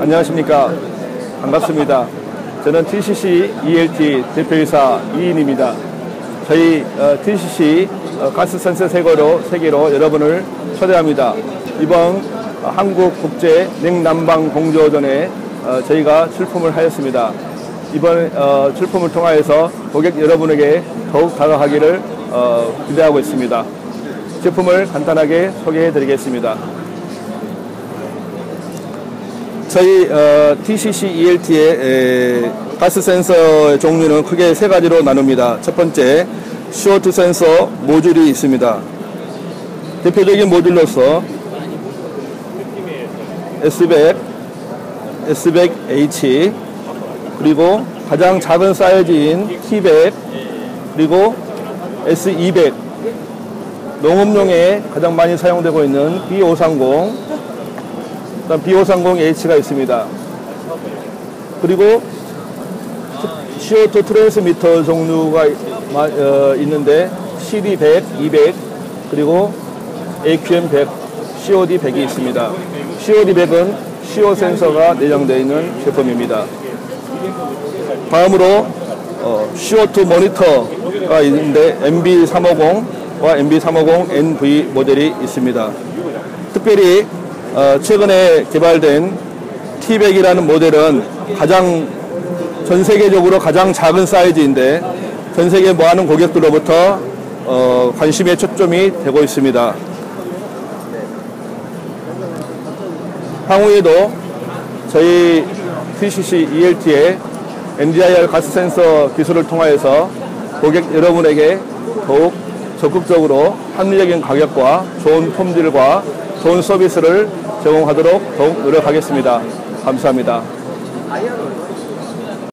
안녕하십니까. 반갑습니다. 저는 TCC ELT 대표이사 이인입니다. 저희 어, TCC 어, 가스 센서 세계로, 세계로 여러분을 초대합니다. 이번 어, 한국 국제 냉난방 공조전에 어, 저희가 출품을 하였습니다. 이번 어, 출품을 통하여서 고객 여러분에게 더욱 다가가기를 어, 기대하고 있습니다. 제품을 간단하게 소개해 드리겠습니다. 저희 어, TCC ELT의 에, 가스 센서의 종류는 크게 세 가지로 나눕니다. 첫 번째, CO2 센서 모듈이 있습니다. 대표적인 모듈로서 S100, S100H, 그리고 가장 작은 사이즈인 T100, 그리고 S200, 농업용에 가장 많이 사용되고 있는 B530, 그다음 B530H가 있습니다. 그리고 CO2 트랜스미터 종류가 어, 있는데 CD100, 200, 그리고 AQM100, COD100이 있습니다. COD100은 CO 센서가 내장되어 있는 제품입니다. 다음으로 어, CO2 모니터가 있는데 MB350와 MB350NV 모델이 있습니다. 특별히 어, 최근에 개발된 T100이라는 모델은 가장 전 세계적으로 가장 작은 사이즈인데 전 세계 많은 고객들로부터 어, 관심의 초점이 되고 있습니다. 향후에도 저희 TCC ELT의 NDIR 가스 센서 기술을 통하여서 고객 여러분에게 더욱 적극적으로 합리적인 가격과 좋은 품질과 좋은 서비스를 제공하도록 더욱 노력하겠습니다. 감사합니다.